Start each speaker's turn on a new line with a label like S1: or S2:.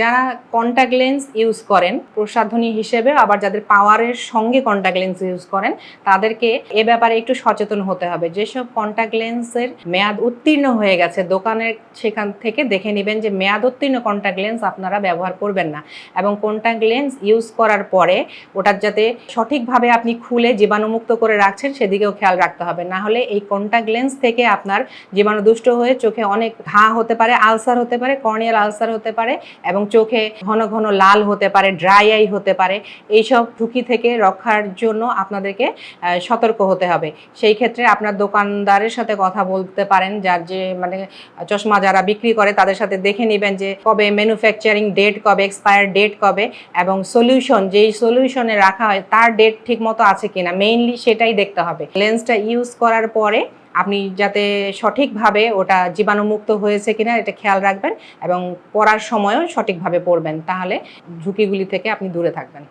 S1: যারা contact lens use করেন, প্রসাধনী হিসেবে, আবার যাদের পাওয়ারের সঙ্গে কন্ট্যাক্ট লেন্স ইউজ করেন, তাদেরকে এ ব্যাপারে একটু সচেতন হতে হবে। যেসব কন্ট্যাক্ট লেন্সের মেয়াদ উত্তীর্ণ হয়ে গেছে, দোকানের সেখান থেকে দেখে নেবেন যে মেয়াদ উত্তীর্ণ কন্ট্যাক্ট লেন্স আপনারা ব্যবহার করবেন না। এবং কন্ট্যাক্ট লেন্স ইউজ করার পরে, ওটার যাতে সঠিকভাবে আপনি খুলে জীবাণুমুক্ত করে রাখছেন, সেদিকেও খেয়াল রাখতে হবে। না হলে এই কন্ট্যাক্ট লেন্স থেকে আপনার জীবাণু দুষ্ট হয়ে চোখে অনেক ঘা হতে পারে, আলসার হতে পারে কর্নিয়াল আলসার হতে পারে, এবং চোখে ঘন ঘন লাল হতে পারে ড্রাই আই হতে পারে, এইসব ঝুঁকি থেকে রক্ষার জন্য আপনাদেরকে সতর্ক হতে হবে। সেই ক্ষেত্রে আপনার দোকানদারের সাথে কথা বলতে পারেন, যার যে মানে চশমা যারা বিক্রি করে তাদের সাথে দেখে নেবেন যে কবে ম্যানুফ্যাকচারিং ডেট কবে এক্সপায়ার ডেট কবে, এবং সলিউশন যেই সলিউশনে রাখা হয়, তার ডেট ঠিক মতো আছে কিনা। মেইনলি সেটাই দেখতে হবে। লেন্সটা ইউজ করার পরে আপনি যাতে সঠিকভাবে ওটা জীবাণুমুক্ত হয়েছে কিনা এটা খেয়াল রাখবেন এবং পড়ার সময়ও সঠিকভাবে পড়বেন, তাহলে ঝুঁকিগুলি থেকে আপনি দূরে থাকবেন।